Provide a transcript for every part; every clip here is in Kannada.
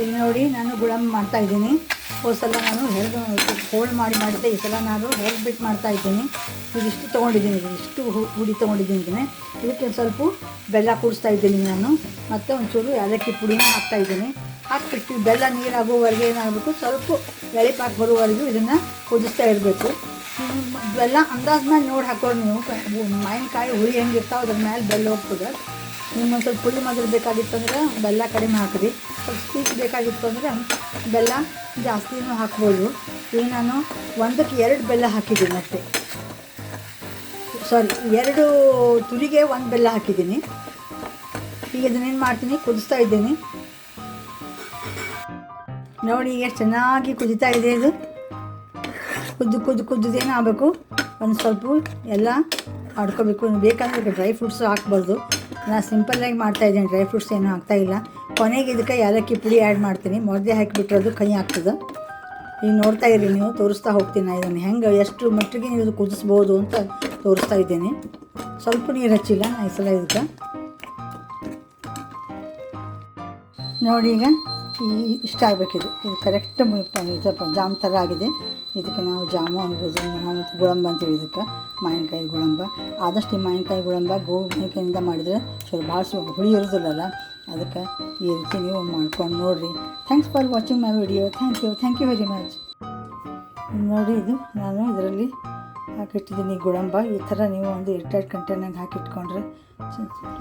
ಈಗ ನೋಡಿ ನಾನು ಗುಳಂಬ ಮಾಡ್ತಾ ಇದ್ದೀನಿ. ಹೋದ ಸಲ ನಾನು ಹೆಲ್ದು ಹೋಲ್ಡ್ ಮಾಡಿ ಮಾಡಿದ್ದೆ ಈ ಸಲ ನಾನು ಬಿಟ್ಟು ಮಾಡ್ತಾ ಇದ್ದೀನಿ. ಇದಿಷ್ಟು ತೊಗೊಂಡಿದ್ದೀನಿ ಇದಿಷ್ಟು ಹುಡಿ ತೊಗೊಂಡಿದ್ದೀನಿ ಇದಕ್ಕೆ ಒಂದು ಸ್ವಲ್ಪ ಬೆಲ್ಲ ಕೂಡಿಸ್ತಾ ಇದ್ದೀನಿ ನಾನು. ಮತ್ತು ಒಂಚೂರು ಏಲಕ್ಕಿ ಪುಡಿನ ಹಾಕ್ತಾ ಇದ್ದೀನಿ. ಹಾಕ್ಬಿಟ್ಟು ಬೆಲ್ಲ ನೀರಾಗುವವರೆಗೆ ಏನಾಗಬೇಕು, ಸ್ವಲ್ಪ ಎಳೆ ಪಾಕ್ ಬರುವವರೆಗೂ ಇದನ್ನು ಕುದಿಸ್ತಾ ಇರಬೇಕು. ಬೆಲ್ಲ ಅಂದಾಜ್ ಮೇಲೆ ನೋಡಿ ಹಾಕೋರು ನೀವು. ಮಾವಿನಕಾಯಿ ಹುಳಿ ಹೆಂಗಿರ್ತಾವೆ ಅದ್ರ ಮೇಲೆ ಬೆಲ್ಲ ಹೋಗ್ತದೆ. ನಿಮ್ಗೆ ಸ್ವಲ್ಪ ಪುಳಿ ಮೊದಲು ಬೇಕಾಗಿತ್ತು ಅಂದ್ರೆ ಬೆಲ್ಲ ಕಡಿಮೆ ಹಾಕಿರಿ. ಸ್ವಲ್ಪ ಸ್ವೀಟ್ ಬೇಕಾಗಿತ್ತು ಅಂದರೆ ಬೆಲ್ಲ ಜಾಸ್ತಿನೂ ಹಾಕ್ಬೋದು. ಈಗ ನಾನು ಒಂದಕ್ಕೆ ಎರಡು ಬೆಲ್ಲ ಹಾಕಿದ್ದೀನಿ ಮತ್ತೆ. ಸಾರಿ ಎರಡು ತುರಿಗೆ ಒಂದು ಬೆಲ್ಲ ಹಾಕಿದ್ದೀನಿ. ಈಗ ಇದನ್ನೇನು ಮಾಡ್ತೀನಿ? ಕುದಿಸ್ತಾ ಇದ್ದೀನಿ. ನೋಡಿ ಎಷ್ಟು ಚೆನ್ನಾಗಿ ಕುದಿತಾ ಇದೆ ಇದು. ಕುದ್ದು ಕುದ್ದು ಕುದ್ದು ಏನಾಗಬೇಕು ಒಂದು ಸ್ವಲ್ಪ ಎಲ್ಲ ಆಡ್ಕೋಬೇಕು ಬೇಕಂದ್ರೆ ಡ್ರೈ ಫ್ರೂಟ್ಸ್ ಹಾಕ್ಬಾರ್ದು ನಾನು ಸಿಂಪಲ್ಲಾಗಿ ಮಾಡ್ತಾಯಿದ್ದೀನಿ ಡ್ರೈ ಫ್ರೂಟ್ಸ್ ಏನೂ ಹಾಕ್ತಾಯಿಲ್ಲ ಕೊನೆಗೆ ಇದಕ್ಕೆ ಏಲಕ್ಕಿ ಪುಡಿ ಆ್ಯಡ್ ಮಾಡ್ತೀನಿ. ಮೊದಲೇ ಹಾಕಿಬಿಟ್ರೆ ಅದು ಕೈ ಆಗ್ತದೆ. ಈಗ ನೋಡ್ತಾ ಇರಿ, ನೀವು ತೋರಿಸ್ತಾ ಹೋಗ್ತೀನಿ ನಾನು ಇದನ್ನು. ಹೆಂಗೆ, ಎಷ್ಟು ಮಟ್ಟಿಗೆ ನೀವು ಇದು ಕುದಿಸ್ಬೋದು ಅಂತ ತೋರಿಸ್ತಾ ಇದ್ದೀನಿ. ಸ್ವಲ್ಪ ನೀರು ಹಚ್ಚಿಲ್ಲ ಈ ಸಲ ಇದಕ್ಕೆ. ನೋಡಿ ಈಗ. ಈ ಇಷ್ಟ ಆಗಬೇಕಿದು ಇದು. ಕರೆಕ್ಟ್ ಸ್ವಲ್ಪ ಜಾಮ್ ಥರ ಆಗಿದೆ. ಇದಕ್ಕೆ ನಾವು ಜಾಮು ಅನ್ಬೋದು ನಾವು ಗುಳಂಬ ಅಂತೇಳಿ ಇದಕ್ಕೆ, ಮಾವಿನಕಾಯಿ ಗುಳಂಬ ಆದಷ್ಟು ಈ ಮಾವಿನಕಾಯಿ ಗುಳಂಬ ಗೋವಿನಕಾಯಿಂದ ಮಾಡಿದರೆ ಸ್ವಲ್ಪ ಭಾಳ ಸ್ವಲ್ಪ ಹುಳಿ ಇರೋದಿಲ್ಲಲ್ಲ, ಅದಕ್ಕೆ ಈ ರೀತಿ ನೀವು ಮಾಡ್ಕೊಂಡು ನೋಡಿರಿ. Thanks for watching my video thank you thank you very much ನೋಡಿ ಇದು, ನಾನು ಇದರಲ್ಲಿ ಹಾಕಿಟ್ಟಿದ್ದೀನಿ ಗುಳಂಬ ಈ ಥರ ನೀವು ಒಂದು ಎರಡೆರಡು ಕಂಟೈನಾಗ ಹಾಕಿಟ್ಕೊಂಡ್ರೆ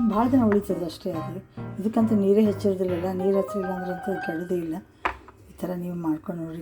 ಭಾಳ ದಿನ ಉಳಿತದೆ ಅಷ್ಟೇ ಅದು. ಇದಕ್ಕಂತೂ ನೀರೇ ಹೆಚ್ಚಿರೋದಿಲ್ಲ, ನೀರು ಹಚ್ಚಿಲ್ಲ ಅಂದ್ರೆ ಅಂತೂ ಕೆಡೋದೇ ಇಲ್ಲ. ಈ ಥರ ನೀವು ಮಾಡ್ಕೊಂಡು ನೋಡಿರಿ